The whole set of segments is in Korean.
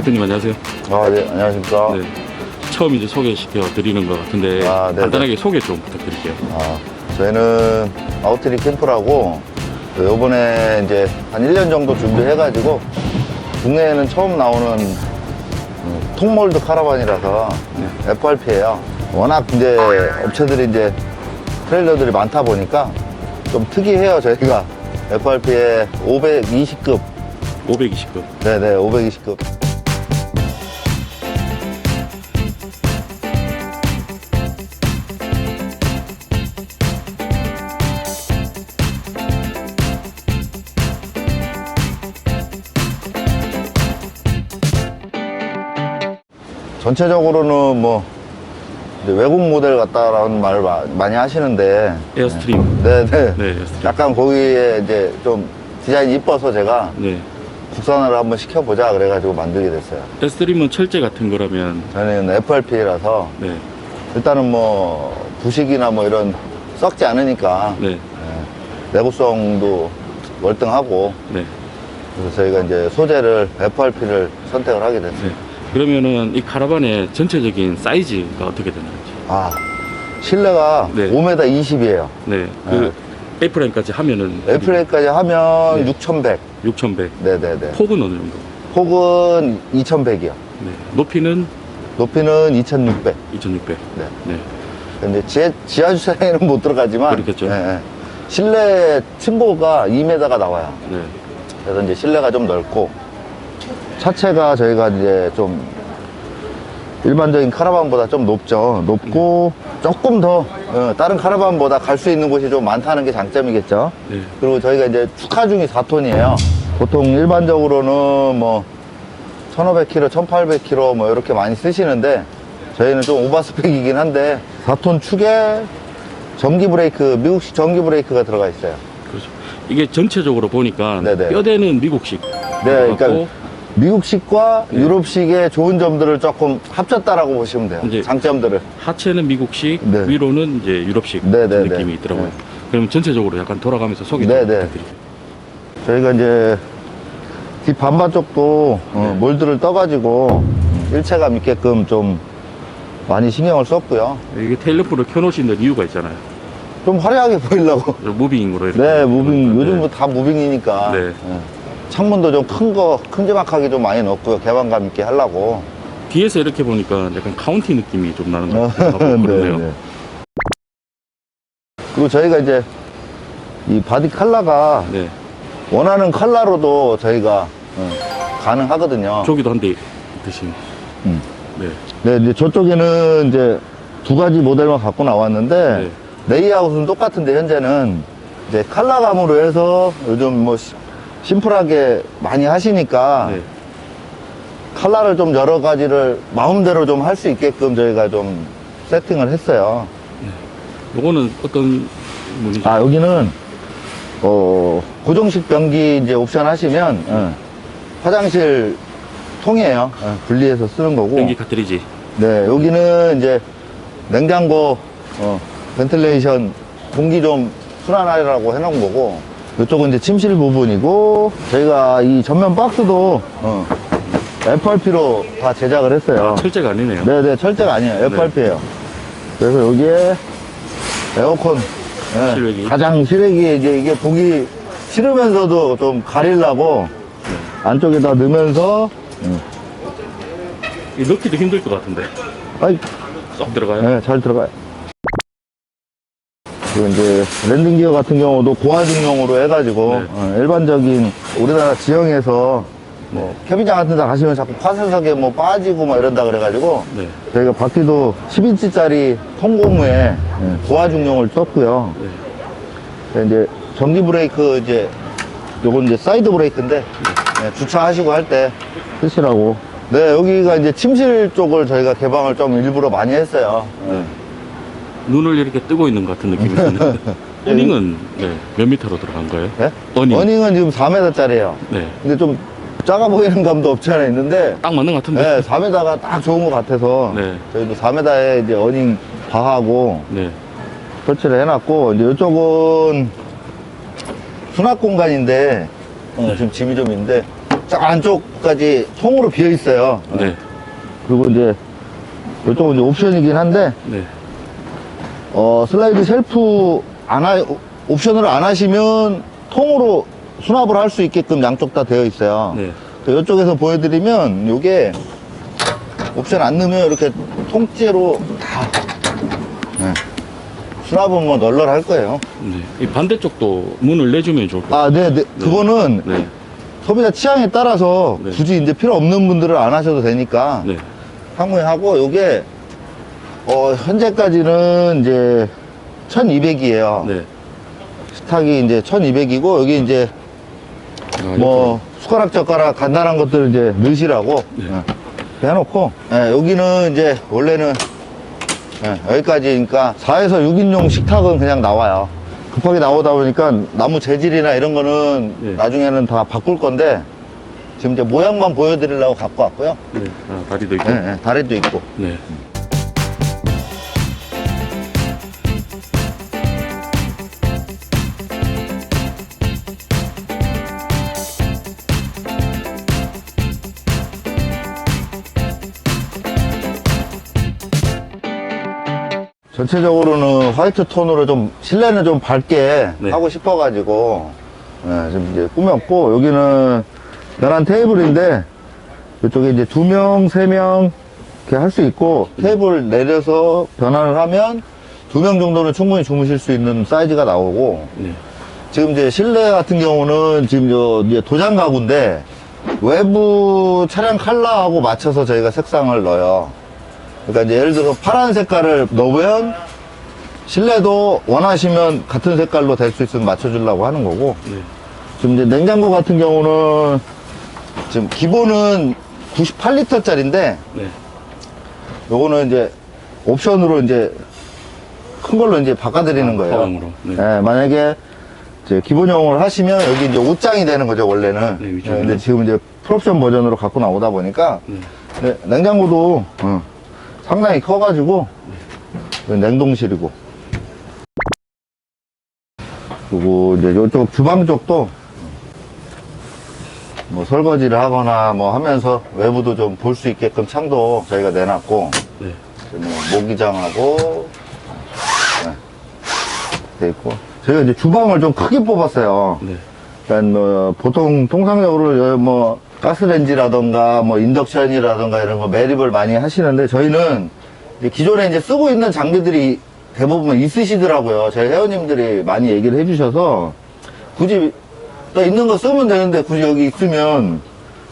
네, 대표님 안녕하세요. 아, 네, 안녕하십니까. 네, 처음 이제 소개시켜 드리는 것 같은데 아, 네네. 간단하게 소개 좀 부탁드릴게요. 아, 저희는 아웃트리 캠프라고 그 요번에 이제 한 1년 정도 준비해가지고 국내에는 처음 나오는 음, 통몰드 카라반이라서 FRP예요. 워낙 이제 업체들이 이제 트레일러들이 많다 보니까 좀 특이해요, 저희가. FRP의 520급. 520급. 네네, 520급. 전체적으로는 뭐 외국 모델 같다라는 말을 마- 많이 하시는데. 에어스트림. 네 네. 네, 에어스트림. 약간 거기에 이제 좀 디자인이 이뻐서 제가 네. 국산화를 한번 시켜보자 그래가지고 만들게 됐어요. 에어스트림은 철제 같은 거라면. 저는 FRP라서 네, 일단은 뭐 부식이나 뭐 이런 썩지 않으니까. 네, 예, 내구성도 월등하고. 네, 그래서 저희가 이제 소재를 FRP를 선택을 하게 됐어요. 네. 그러면은 이 카라반의 전체적인 사이즈가 어떻게 되는지. 아 실내가 네. 5m 20이에요 네, 그 에이프라인까지 하면은 에이프레이까지 하면 네. 6100 6,100. 네네네 폭은 어느 정도? 폭은 2100이요 네. 높이는 높이는 2600 2,600. 네. 네. 근데 지하, 지하 주차장에는 못 들어가지만 그렇겠죠. 예, 예. 실내 층고가 2m가 나와요. 네. 그래서 이제 실내가 좀 넓고 차체가 저희가 이제 좀 일반적인 카라반보다 좀 높죠. 높고 조금 더 어, 다른 카라반보다 갈 수 있는 곳이 좀 많다는 게 장점이겠죠. 네. 그리고 저희가 이제 축하 중이 4톤이에요. 보통 일반적으로는 뭐 1500km, 1800km 뭐 이렇게 많이 쓰시는데 저희는 좀 오버스펙이긴 한데 4톤 축에 전기 브레이크, 미국식 전기 브레이크가 들어가 있어요. 그렇죠. 이게 전체적으로 보니까 네네. 뼈대는 미국식. 네, 그러니까 미국식과 네. 유럽식의 좋은 점들을 조금 합쳤다라고 보시면 돼요. 이제- 장점들을. 하체는 미국식, 네. 위로는 이제 유럽식 네, 네, 느낌이 네. 있더라고요. 네. 그럼 전체적으로 약간 돌아가면서 소개 좀 네, 네. 부탁드릴게요. 저희가 이제 뒷 반반 쪽도 어, 네. 몰드를 떠가지고 일체감 있게끔 좀 많이 신경을 썼고요. 이게 테일러프를 켜놓으시는 이유가 있잖아요. 좀 화려하게 보이려고. 저 무빙으로 이렇게. 네, 무빙. 네. 요즘 뭐다 무빙이니까. 네. 예. 창문도 좀 큰 거, 큼지막하게 좀 많이 넣었고요. 개방감 있게 하려고. 뒤에서 이렇게 보니까 약간 카운티 느낌이 좀 나는 어, 것 같아요. 그러네요. 그리고 저희가 이제 이 바디 컬러가 네. 원하는 컬러로도 저희가 어, 가능하거든요. 저기도 한대 있듯이. 음. 네. 네, 이제 저쪽에는 이제 두 가지 모델만 갖고 나왔는데 네. 레이아웃은 똑같은데 현재는 이제 컬러감으로 해서 요즘 뭐 시- 심플하게 많이 하시니까 네. 컬러를 좀 여러 가지를 마음대로 좀 할 수 있게끔 저희가 좀 세팅을 했어요. 요거는 어떤 문이죠? 아 여기는 어 고정식 변기 이제 옵션 하시면 어, 화장실 통이에요. 어, 분리해서 쓰는 거고. 변기 카트리지. 네, 여기는 이제 냉장고, 어, 벤틀레이션, 공기 좀 순환하라고 해놓은 거고, 이쪽은 이제 침실 부분이고, 저희가 이 전면 박스도, 어, FRP로 다 제작을 했어요. 철제가 아니네요. 네네, 철제가 아니에요. FRP예요. 그래서 여기에 에어컨, 예, 실외기. 가장 실외기에 이제 이게 보기 싫으면서도 좀 가리려고 안쪽에다 넣으면서, 음. 이 넣기도 힘들 것 같은데. 아이, 쏙 들어가요? 네, 잘 들어가요. 그리고 이제 랜딩 기어 같은 경우도 고화중용으로 해가지고 네. 어, 일반적인 우리나라 지형에서 뭐 캐비장 같은 데 가시면 자꾸 파쇄석에 뭐 빠지고 막 이런다 그래가지고 네. 저희가 바퀴도 10인치짜리 통고무에 예, 고화중용을 썼고요. 네. 그래서 이제 전기 브레이크 이제 요건 이제 사이드 브레이크인데 예, 주차하시고 할 때 쓰시라고. 네, 여기가 이제 침실 쪽을 저희가 개방을 좀 일부러 많이 했어요. 예. 눈을 이렇게 뜨고 있는 것 같은 느낌이 드는데. 어닝은 네. 몇 미터로 들어간 거예요? 네? 어닝. 어닝은 지금 4m짜리예요. 네. 근데 좀 작아 보이는 감도 없지 않아 있는데 딱 맞는 것 같은데. 네, 4m가 딱 좋은 것 같아서 네. 저희도 4m에 이제 어닝 바하고 네. 설치를 해놨고 이제 이쪽은 수납 공간인데 어, 네. 지금 짐이 좀 있는데 저 안쪽까지 통으로 비어 있어요. 네. 그리고 이제 이쪽은 이제 옵션이긴 한데 네. 어, 슬라이드 셀프 안 하, 옵션을 안 하시면 통으로 수납을 할 수 있게끔 양쪽 다 되어 있어요. 네. 이쪽에서 보여드리면 이게 옵션 안 넣으면 이렇게 통째로 다 네. 수납은 뭐 널널할 거예요. 네. 이 반대쪽도 문을 내주면 좋을 것 같아요. 아, 네, 네. 그거는 네. 소비자 취향에 따라서 네. 굳이 이제 필요 없는 분들은 안 하셔도 되니까 네. 항무하고 요게 어, 현재까지는 이제 1200이에요. 네. 스탁이 이제 1200이고 여기 이제 아, 뭐 숟가락 젓가락 간단한 것들 이제 넣으시라고 네. 예, 해놓고 예, 여기는 이제 원래는 예, 여기까지니까 4에서 6인용 식탁은 그냥 나와요 급하게 나오다 보니까 나무 재질이나 이런 거는 네. 나중에는 다 바꿀 건데 지금 이제 모양만 보여드리려고 갖고 왔고요 네. 아, 다리도 있고. 예, 예, 다리도 있고 네. 전체적으로는 화이트 톤으로 좀 실내는 좀 밝게 네. 하고 싶어가지고 예, 좀 이제 꾸몄고 여기는 연한 테이블인데 이쪽에 이제 두 명, 세 명 이렇게 할 수 있고 테이블 내려서 변환을 하면 두 명 정도는 충분히 주무실 수 있는 사이즈가 나오고 네. 지금 이제 실내 같은 경우는 지금 저 이제 도장 가구인데 외부 차량 컬러하고 맞춰서 저희가 색상을 넣어요. 그러니까 이제 예를 들어서 파란 색깔을 넣으면 실내도 원하시면 같은 색깔로 될 수 있으면 맞춰주려고 하는 거고 네. 지금 이제 냉장고 같은 경우는 지금 기본은 98리터짜리인데 네. 요거는 이제 옵션으로 이제 큰 걸로 이제 바꿔드리는 거예요. 포항으로. 네. 예, 만약에 이제 기본형을 하시면 여기 이제 옷장이 되는 거죠 원래는. 네, 위쪽으로. 예, 근데 지금 이제 풀옵션 버전으로 갖고 나오다 보니까 네. 네, 냉장고도 어, 상당히 커가지고 냉동실이고. 그리고 이제 이쪽 주방 쪽도 뭐 설거지를 하거나 뭐 하면서 외부도 좀 볼 수 있게끔 창도 저희가 내놨고 네. 뭐 모기장하고 네, 돼 있고 저희가 이제 주방을 좀 크게 뽑았어요. 네. 그러니까 뭐 보통 통상적으로 뭐 가스레인지라던가 뭐 인덕션이라던가 이런 거 매립을 많이 하시는데 저희는 이제 기존에 이제 쓰고 있는 장비들이 대부분 있으시더라고요. 저희 회원님들이 많이 얘기를 해주셔서 굳이 나 있는 거 쓰면 되는데 굳이 여기 있으면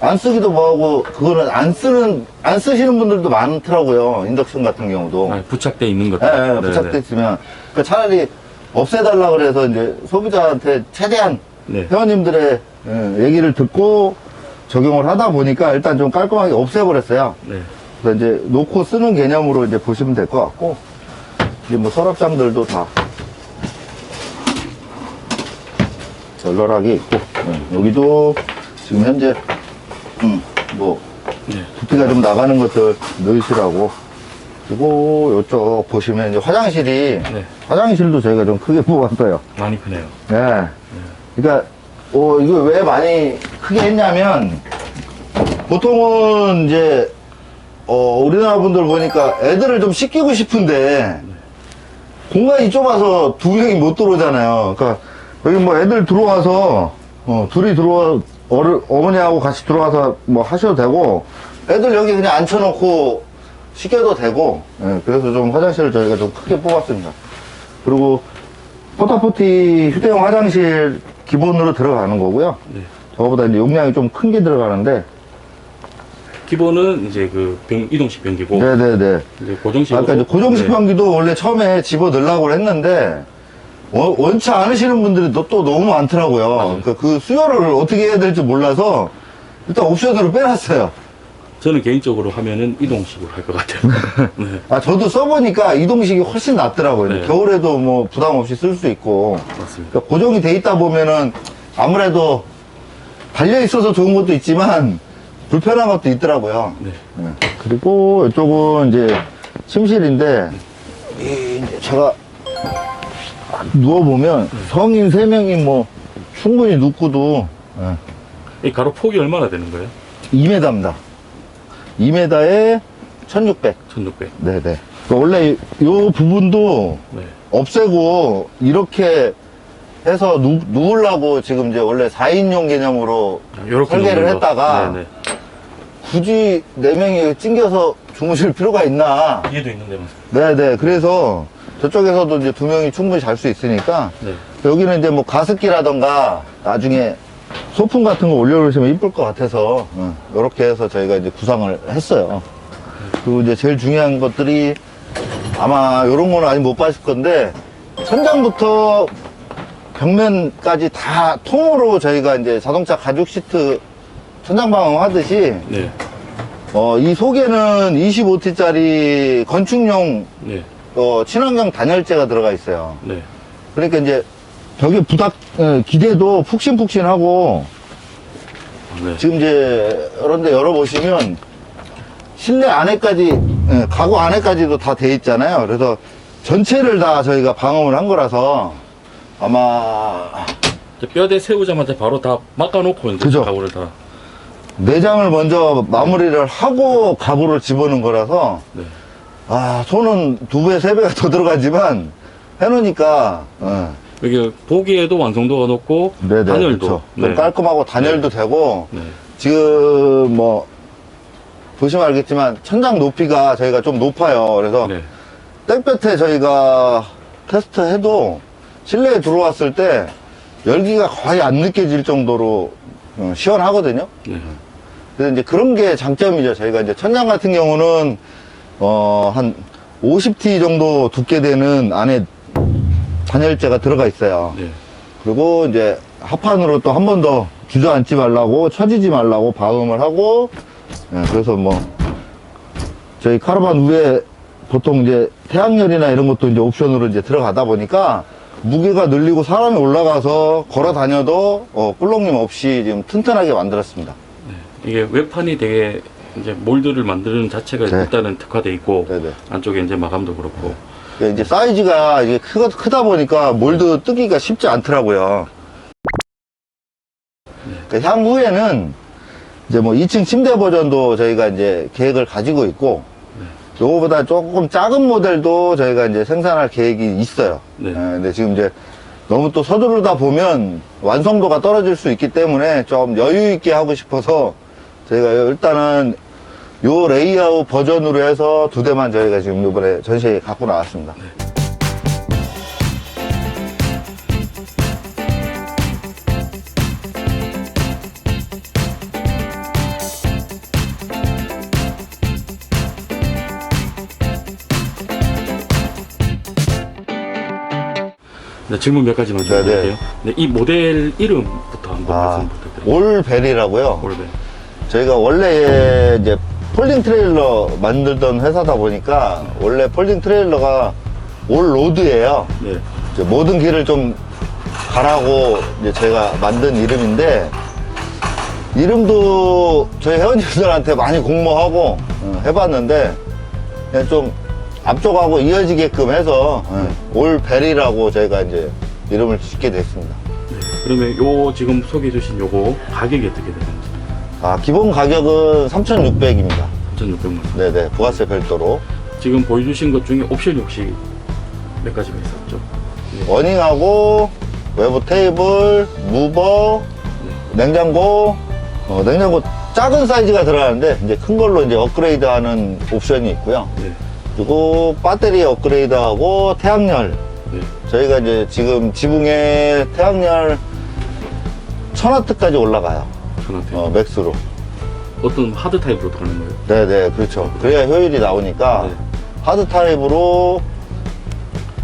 안 쓰기도 뭐하고 그거는 안 쓰는 안 쓰시는 분들도 많더라고요. 인덕션 같은 경우도. 아, 부착돼 있는 것들. 예, 예, 네, 부착돼 네. 있으면 그러니까 차라리 없애달라 그래서 이제 소비자한테 최대한 네. 회원님들의 예, 얘기를 듣고 적용을 하다 보니까 일단 좀 깔끔하게 없애버렸어요. 네. 그래서 이제 놓고 쓰는 개념으로 이제 보시면 될 것 같고 이제 뭐 서랍장들도 다 널널하게 있고 예, 여기도 지금 현재 음, 뭐 네. 부피가 좀 나가는 것들 넣으시라고 그리고 이쪽 보시면 이제 화장실이 네. 화장실도 저희가 좀 크게 뽑았어요. 많이 크네요. 네. 그러니까 어, 이거 왜 많이 크게 했냐면 보통은 이제 어, 우리나라 분들 보니까 애들을 좀 씻기고 싶은데 공간이 좁아서 두 명이 못 들어오잖아요. 그러니까 여기 뭐 애들 들어와서 어, 둘이 들어와 어르, 어머니하고 같이 들어와서 뭐 하셔도 되고 애들 여기 그냥 앉혀놓고 씻겨도 되고 예, 그래서 좀 화장실을 저희가 좀 크게 뽑았습니다. 그리고 포타포티 휴대용 화장실 기본으로 들어가는 거고요. 네. 저거보다 이제 용량이 좀 큰 게 들어가는데 기본은 이제 그 병, 이동식 변기고 네네네. 이제 고정식으로 아까 이제 고정식 네. 변기도 원래 처음에 집어 넣으려고 했는데 원- 원치 않으시는 분들이 또, 또 너무 많더라고요. 그러니까 그 수요를 어떻게 해야 될지 몰라서 일단 옵션으로 빼놨어요. 저는 개인적으로 하면은 이동식으로 할 것 같아요. 네. 아 저도 써보니까 이동식이 훨씬 낫더라고요. 네. 겨울에도 뭐 부담 없이 쓸 수 있고 맞습니다. 그러니까 고정이 돼 있다 보면은 아무래도 달려 있어서 좋은 것도 있지만 불편한 것도 있더라고요. 네. 네. 그리고 이쪽은 이제 침실인데 이 이제 제가 누워 보면 성인 세 명이 뭐 충분히 눕고도 예, 이 가로 폭이 얼마나 되는 거예요? 2m입니다. 2m에 1600. 1600. 네네. 그러니까 원래 이 부분도 네. 없애고 이렇게 해서 누, 누우려고 지금 이제 원래 4인용 개념으로 이렇게 설계를 놓는 거. 했다가 네네. 굳이 4명이 찡겨서 주무실 필요가 있나. 뒤에도 있는데 뭐. 네네. 그래서 저쪽에서도 이제 두 명이 충분히 잘 수 있으니까 네. 여기는 이제 뭐 가습기라던가 나중에 소품 같은 거 올려놓으시면 이쁠 것 같아서 이렇게 해서 저희가 이제 구상을 했어요. 그리고 이제 제일 중요한 것들이 아마 이런 거는 아직 못 봤을 건데 천장부터 벽면까지 다 통으로 저희가 이제 자동차 가죽 시트 천장 방음 하듯이 네. 어, 이 속에는 25T짜리 건축용 네. 어, 친환경 단열재가 들어가 있어요. 네. 그러니까 이제 벽에 부닥 어, 기대도 푹신푹신하고 아, 네. 지금 이제 이런데 열어보시면 실내 안에까지 예, 가구 안에까지도 다 돼 있잖아요. 그래서 전체를 다 저희가 방음을 한 거라서 아마 이제 뼈대 세우자마자 바로 다 막아놓고 이제 그죠. 가구를 다. 내장을 먼저 마무리를 하고 가구를 집어넣은 거라서 네. 아 손은 두 배, 세 배가 더 들어가지만 해놓으니까 예. 여기 보기에도 완성도가 높고 네네 단열도 그렇죠. 네. 좀 깔끔하고 단열도 되고 네. 지금 뭐 보시면 알겠지만 천장 높이가 저희가 좀 높아요. 그래서 네. 땡볕에 저희가 테스트 해도 실내에 들어왔을 때 열기가 거의 안 느껴질 정도로 어, 시원하거든요. 네. 그래서 이제 그런 게 장점이죠. 저희가 이제 천장 같은 경우는 어, 한 50T 정도 두께 되는 안에 단열재가 들어가 있어요. 네. 그리고 이제 합판으로 또 한 번 더 주저앉지 말라고 처지지 말라고 방음을 하고 예, 그래서 뭐 저희 카라반 위에 보통 이제 태양열이나 이런 것도 이제 옵션으로 이제 들어가다 보니까 무게가 늘리고 사람이 올라가서 걸어 다녀도 어, 꿀렁님 없이 지금 튼튼하게 만들었습니다. 이게 외판이 되게 이제 몰드를 만드는 자체가 네. 일단은 특화돼 있고 네네. 안쪽에 이제 마감도 그렇고 예, 이제 사이즈가 이게 크다, 크다 보니까 몰드 뜨기가 쉽지 않더라고요. 그러니까 향후에는 이제 뭐 2층 침대 버전도 저희가 이제 계획을 가지고 있고, 요거보다 조금 작은 모델도 저희가 이제 생산할 계획이 있어요. 네. 예, 근데 지금 이제 너무 또 서두르다 보면 완성도가 떨어질 수 있기 때문에 좀 여유 있게 하고 싶어서 저희가 일단은 요 레이아웃 버전으로 해서 두 대만 저희가 지금 이번에 전시에 갖고 나왔습니다. 네, 질문 몇 가지만 좀 네 네. 드릴게요. 네, 이 모델 이름부터 한번 아, 말씀 부탁드립니다. 올벨이라고요. 올베. 저희가 원래 이제 폴딩 트레일러 만들던 회사다 보니까 원래 폴딩 트레일러가 올 로드예요. 네. 이제 모든 길을 좀 가라고 이제 제가 만든 이름인데 이름도 저희 회원님들한테 많이 공모하고 어, 해봤는데 그냥 좀 앞쪽하고 이어지게끔 해서 어, 올벨이라고 저희가 이제 이름을 짓게 됐습니다. 네. 그러면 요 지금 소개해 주신 요거 가격이 어떻게 되는지 아, 기본 가격은 3,600입니다. 3,600만 원. 네네, 부가세 별도로. 지금 보여주신 것 중에 옵션이 혹시 몇 가지가 있었죠? 네. 워닝하고, 외부 테이블, 무버, 냉장고, 어, 냉장고 작은 사이즈가 들어가는데, 이제 큰 걸로 이제 업그레이드 하는 옵션이 있고요. 네. 그리고 배터리 업그레이드 하고, 태양열. 네. 저희가 이제 지금 지붕에 태양열 1000와트까지 올라가요. 전화태 어, 맥스로. 어떤 하드 타입으로 들어가는 거예요? 네네, 그렇죠. 그래야 효율이 나오니까, 네. 하드 타입으로,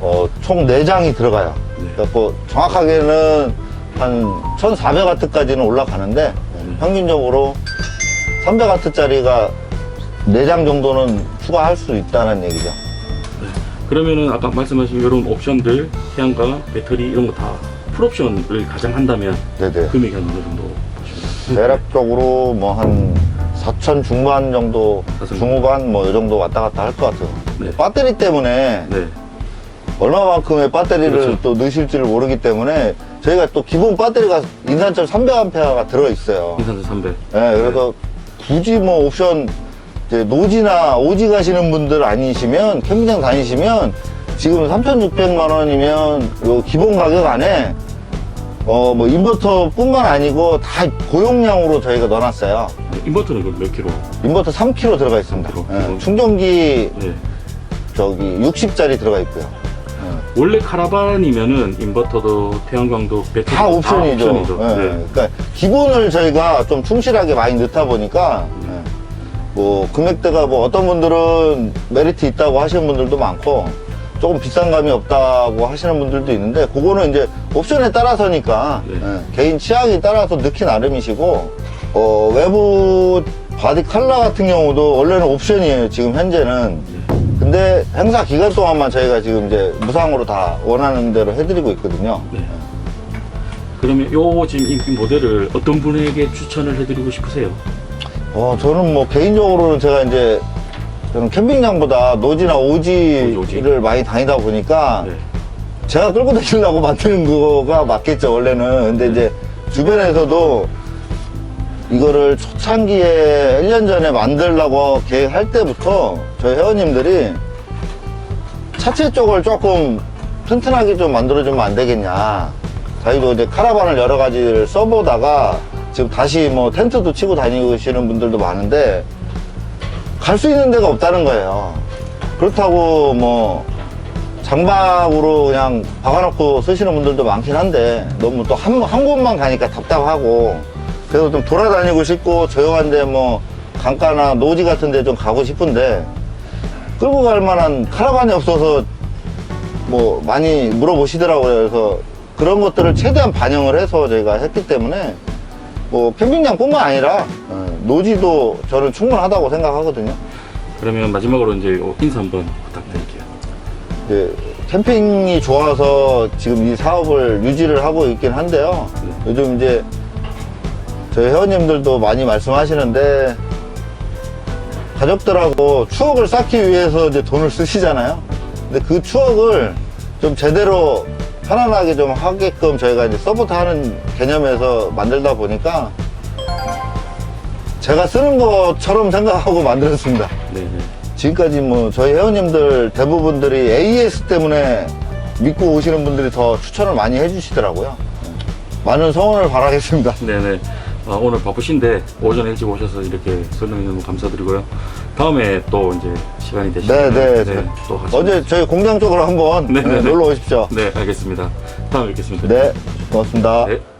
어, 총 4장이 들어가요. 네. 그래갖고, 정확하게는 한 1400와트까지는 올라가는데, 네. 평균적으로 300와트짜리가 4장 정도는 추가할 수 있다는 얘기죠. 그러면은 아까 말씀하신 이런 옵션들, 태양광, 배터리 이런 거 다 풀옵션을 가장 한다면 네네. 금액이 어느 정도 대략적으로 뭐 한 4천 중반 정도, 4천 중후반 뭐 이 정도 왔다 갔다 할 것 같아요. 네. 배터리 때문에 네. 얼마만큼의 배터리를 그렇죠. 또 넣으실지를 모르기 때문에 저희가 또 기본 배터리가 인산철 300A가 들어있어요. 인산철 300. 네, 그래서 굳이 뭐 옵션 이제 노지나 오지 가시는 분들 아니시면 캠핑장 다니시면 지금 3,600만 원이면 요 기본 가격 안에 어 뭐 인버터뿐만 아니고 다 고용량으로 저희가 넣어놨어요. 인버터는 그럼 몇 킬로? 인버터 3kg 들어가 있습니다. 그럼, 예, 그럼. 충전기 네. 저기 60짜리 들어가 있고요. 원래 카라반이면은 인버터도 태양광도 배터리 다 옵션이죠. 옵션이죠. 예, 네. 그러니까 기본을 저희가 좀 충실하게 많이 넣다 보니까 예, 뭐 금액대가 뭐 어떤 분들은 메리트 있다고 하시는 분들도 많고 조금 비싼 감이 없다고 하시는 분들도 있는데 그거는 이제 옵션에 따라서니까 네. 예, 개인 취향에 따라서 넣기 나름이시고 어, 외부 바디 컬러 같은 경우도 원래는 옵션이에요. 지금 현재는. 근데 행사 기간 동안만 저희가 지금 이제 무상으로 다 원하는 대로 해드리고 있거든요. 네. 그러면 요 지금 이 모델을 어떤 분에게 추천을 해드리고 싶으세요? 어, 저는 뭐 개인적으로는 제가 이제 저는 캠핑장보다 노지나 오지를 오지. 많이 다니다 보니까 네. 제가 끌고 다니려고 만드는 거가 맞겠죠, 원래는. 근데 이제 주변에서도 이거를 초창기에 1년 전에 만들려고 계획할 때부터 저희 회원님들이 차체 쪽을 조금 튼튼하게 좀 만들어주면 안 되겠냐. 저희도 이제 카라반을 여러 가지를 써보다가 지금 다시 뭐 텐트도 치고 다니시는 분들도 많은데 갈 수 있는 데가 없다는 거예요. 그렇다고 뭐 장박으로 그냥 박아놓고 쓰시는 분들도 많긴 한데 너무 또 한 한 곳만 가니까 답답하고 그래서 좀 돌아다니고 싶고 조용한데 뭐 강가나 노지 같은 데 좀 가고 싶은데 끌고 갈 만한 카라반이 없어서 뭐 많이 물어보시더라고요. 그래서 그런 것들을 최대한 반영을 해서 저희가 했기 때문에 뭐 캠핑장뿐만 아니라 어, 노지도 저는 충분하다고 생각하거든요. 그러면 마지막으로 이제 요 인사 한번 부탁드릴게요. 이제 캠핑이 좋아서 지금 이 사업을 유지를 하고 있긴 한데요. 요즘 이제 저희 회원님들도 많이 말씀하시는데 가족들하고 추억을 쌓기 위해서 이제 돈을 쓰시잖아요. 근데 그 추억을 좀 제대로 편안하게 좀 하게끔 저희가 이제 서포트 하는 개념에서 만들다 보니까 제가 쓰는 것처럼 생각하고 만들었습니다. 네네. 지금까지 뭐 저희 회원님들 대부분들이 AS 때문에 믿고 오시는 분들이 더 추천을 많이 해주시더라고요. 많은 성원을 바라겠습니다. 네네. 아, 오늘 바쁘신데 오전에 일찍 오셔서 이렇게 설명해 너무 감사드리고요. 다음에 또 이제 시간이 되시면 네, 네. 또 같이 어제 저희 공장 쪽으로 한번 네, 네, 네, 네. 놀러 오십시오. 네 알겠습니다. 다음에 뵙겠습니다. 네, 고맙습니다. 네.